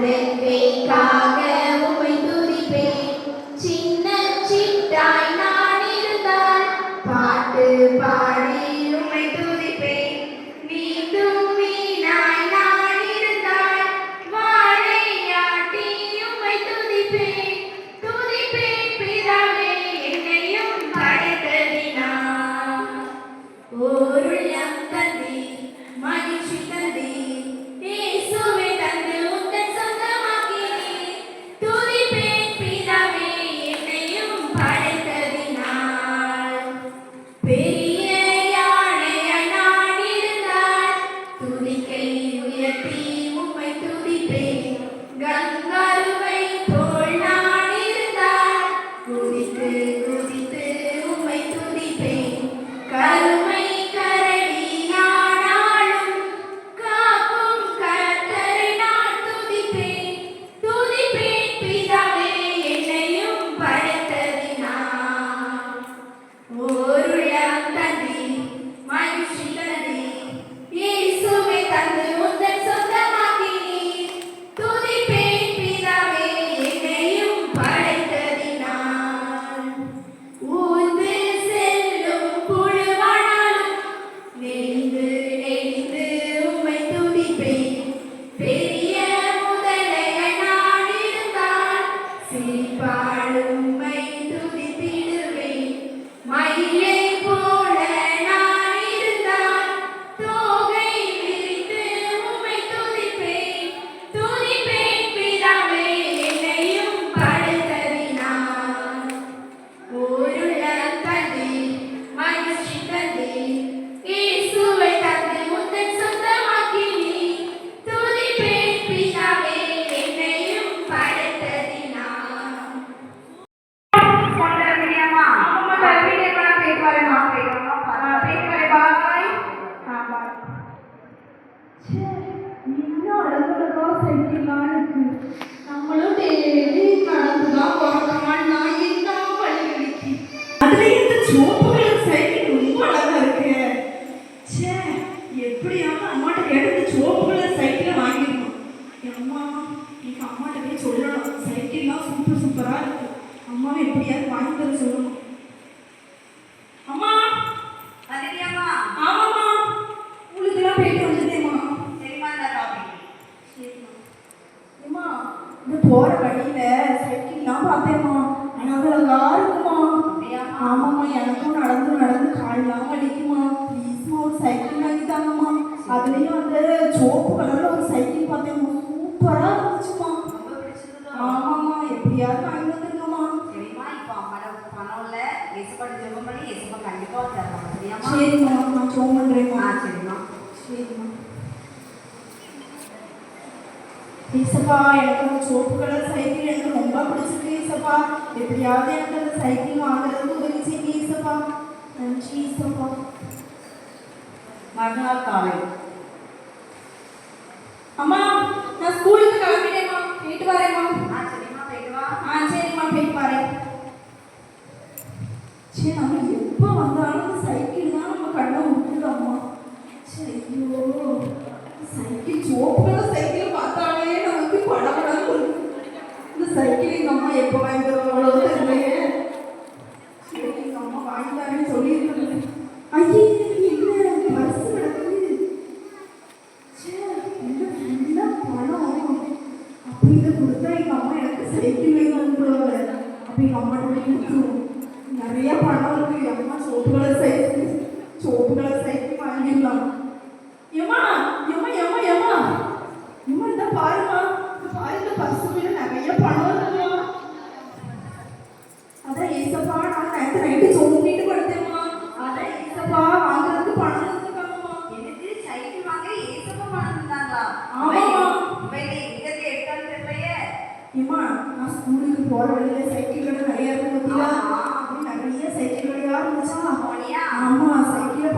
de அம்மா தம்பிடே கூட போயிட்டு வரேம்மா போயிட்டு வரேன் பாய் ஆ பாய் இன்னும் அழகழகா சைக்கிள்லாம் இருக்கு நம்மளும் டெய்லி நடந்துதான் போறோமான்னா என்ன வழி வலிக்கு அதுல இந்த சோப்பு கலர் சைக்கிள் ரொம்ப அழகா இருக்கு ச்சே எப்படியாவது அம்மாட்ட கேட்டு இந்த சோப்பு கலர் சைக்கிளை வாங்கிடணும் அம்மா இன்னைக்கு அம்மாட்ட போய் சொல்லணும். சைக்கிள்லாம் சூப்பர் சூப்பரா இருக்கு. அம்மாவை எப்படியாவது வாங்கி தர சொல்லணும். எப்படியாவது வாங்கி வந்துருங்கம்மா சரிம்மா இப்போ அம்மாட்ட பணம் இல்லை எசுப்பாட்டு ஜெபம் பண்ணி எசுப்பா கண்டிப்பாக தரலாம் சரியாம்மா சரிம்மா நான் ஜோம் ஆ பண்றேம்மா சரிம்மா. சரிம்மா. ஈசப்பா எனக்கு அந்த சோப்பு கலர் சைக்கிள் எனக்கு ரொம்ப பிடிச்சிருக்கு ஈசப்பா எப்படியாவது எனக்கு அந்த சைக்கிள் வாங்குறதுக்கு உதவி செய்யுங்க ஈசப்பா நன்றி ஈசப்பா மறுநாள் காலை. அம்மா நான் ஸ்கூலுக்கு கிளம்பிட்டேம்மா அப்ப கொடுத்தா எங்கள் அம்மா எனக்கு சைக்கிள் வாங்கி வந்துடுவாங்க. அப்ப எங்க அம்மாட்ட கொடுத்துருவோம். நிறைய பணம் இருக்கு எங்கள் அம்மா soap colour cycle soap colour cycle வாங்கிடலாம் வழியில சைக்கிள் கடை நிறைய இருக்கு பார்த்தீங்களா நிறைய சைக்கிள் கடையா இருந்துச்சா ஆமா சைக்கிளை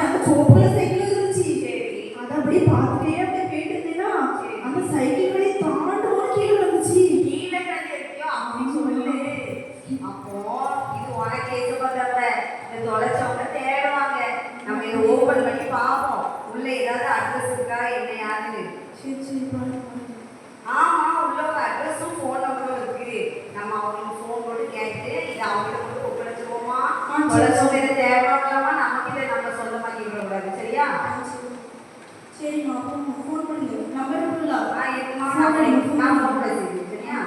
அந்த சோப்புல சைக்கிள் இருந்துச்சு. அதை அப்படியே பார்த்துட்டே அப்படியே போயிட்டு இருந்தேன்னா அந்த சைக்கிள் கடை கீழே வந்துச்சு கீழே கிடந்து எடுத்தியோ அப்படி சொல்லு. அப்போ இது உனக்கு தரல இந்த தொலைச்சவங்க தேடுவாங்க. நம்ம இதை ஓபன் பண்ணி பார்ப்போம். உள்ள ஏதாவது அட்ரஸ் இருக்கா? என்ன யாருன்னு சரி சரி பாருங்க ஆமா தொலைச்சவங்க இதை தேவையில்லாம நமக்கு இதை நம்ம சொல்ல மாட்டேங்கிறோம் கூடாது சரியா சரிம்மா அப்போ ஃபோன் பண்ணுங்க நம்பர் இருக்குல்ல ஆ இருக்குமா நான் பண்ணி- நான் ஃபோன் பேசுறேன் சரியா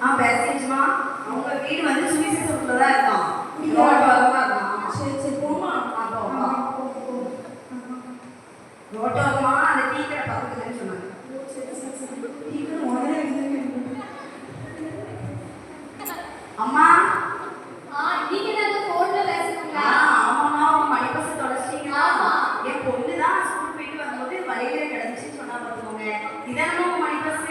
ஆ பேசிடுச்சுமா அவங்க வீடு வந்து சுவிசேஷத்துல தான் ரோட் ஓரமா. சரி சரி போமா ஆ, அந்த டீ கடை சொன்னாங்க அம்மா ஆ, நீங்க தான் அந்த போன்ல ஆ, பேசுறீங்களா? ஆமாம்மா உங்க மணி பஸ் தொலைச்சிட்டீங்களா ஆமா. என் பொண்ணு தான் ஸ்கூல் போயிட்டு வரும்போது வழியில கிடந்துச்சுன்னு சொன்னா பார்த்துக்கோங்க இதானமா உங்க மணி பஸ்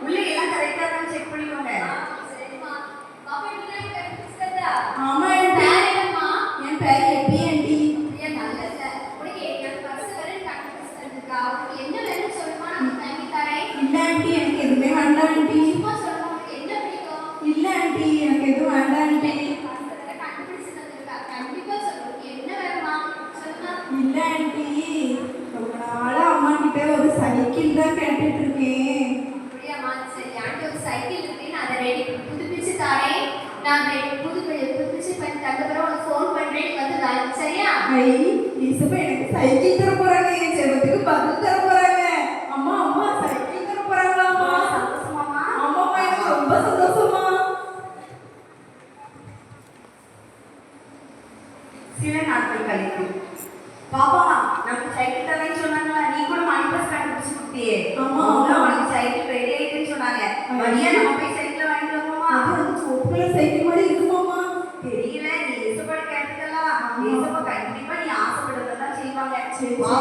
உள்ள எல்லாம் கரெக்டா இருக்கான்னு செக் பண்ணிக்கோங்க ஆ, சரிம்மா. பாப்பா, நீங்க தான் எனக்கு கண்டுபிடிச்சிட்டதா? ஆமா என் பேர் பேர் என்னம்மா? என் பேர் எபி ஆண்டி ஏன் நல்லது. உனக்கு என் பர்ஸ் வேற கண்டுபிடிச்சிட்டதுக்கா. உனக்கு என்ன வேணும்னு சொல்லுமா, நான் வாங்கி தரேன். இல்ல ஆண்டி எனக்கு எதுவுமே வேண்டாம் ஆண்டி சும்மா சொல்லுமா, உனக்கு என்ன பிடிக்கும்? இல்ல ஆண்டி எனக்கு எதுவும் வேண்டாம் ஆண்டி பர்ஸ் வேற கண்டுபிடிச்சிட்டதுக்கா. கண்டிப்பா சொல்லு. உனக்கு என்ன வேணுமா? சொல்லுமா. இல்ல ஆண்டி ரொம்ப நாளா அம்மா கிட்ட ஒரு சைக்கிள் தான் கேட்டுட்டு இருக்கேன் அப்படியாம்மா, சரி, ஆண்டி ஒரு சைக்கிள் இருக்கு. நான் அதை ready புதுப்பிச்சு தாரேன். நான் புது புதுப்பிச்சு பண்ணி தந்த பிறகு உனக்கு phone பண்றேன். நீ வந்து வாங்கி, சரியா? ஐ ஈசப்பா எனக்கு சைக்கிள் தர போறாங்க. என் செவத்துக்கு பதில் தர போறாங்க. அம்மா அம்மா சைக்கிள் தர சந்தோஷமாமா எனக்கு ரொம்ப சந்தோஷமா சில நாட்கள் கழித்து பாப்பா நமக்கு சைக்கிள் தரேன்னு சொன்னாங்களா? நீ கூட மணி பஸ் கண்டுபிடிச்சு கொடுத்தியே. ஆமா, அவங்க சைக்கிள் ரெடி ஆயிட்டுன்னு சொன்னாங்க. வழியா நம்ம கலர் சைக்கிள் மாதிரி இருக்குமாம்மா? தெரியல நீ இசப்படி கேட்டதெல்லாம். இசப்ப கண்டிப்பா நீ ஆசைப்படுறதெல்லாம் செய்வாங்க. சரி, வா